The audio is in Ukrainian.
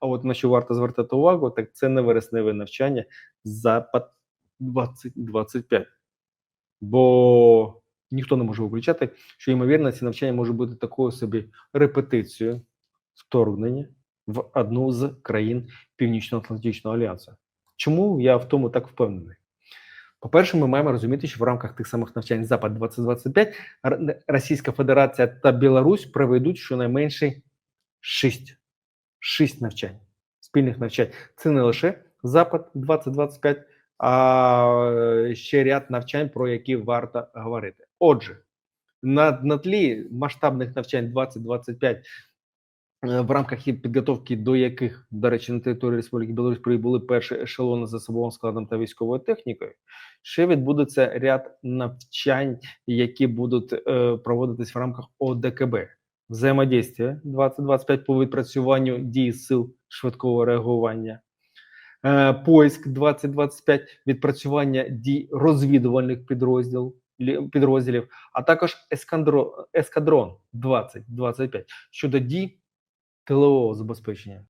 А от на що варто звертати увагу, так це не вересневе навчання запад 2025. Бо ніхто не може виключати, що ймовірно, ці навчання може бути такою собі репетицією вторгнення в одну з країн Північно-Атлантичного альянсу. Чому я в тому так впевнений? По-перше, ми маємо розуміти, що в рамках тих самих навчань Запад 2025 Російська Федерація та Білорусь проведуть щонайменше шість, шість навчань, спільних навчань. Це не лише Запад 2025, а ще ряд навчань, про які варто говорити. Отже, на, на тлі масштабних навчань 2025 е, в рамках підготовки до яких, до речі, на території Республіки Білорусь прибули перші ешелони з особовим складом та військовою технікою, ще відбудеться ряд навчань, які будуть е, проводитись в рамках ОДКБ. Взаємодействие 2025 по відпрацюванню дії сил швидкого реагування. Е, Поиск. 2025 відпрацювання дій розвідувальних підрозділ, підрозділів, а також ескадрон 2025 щодо дій тилового забезпечення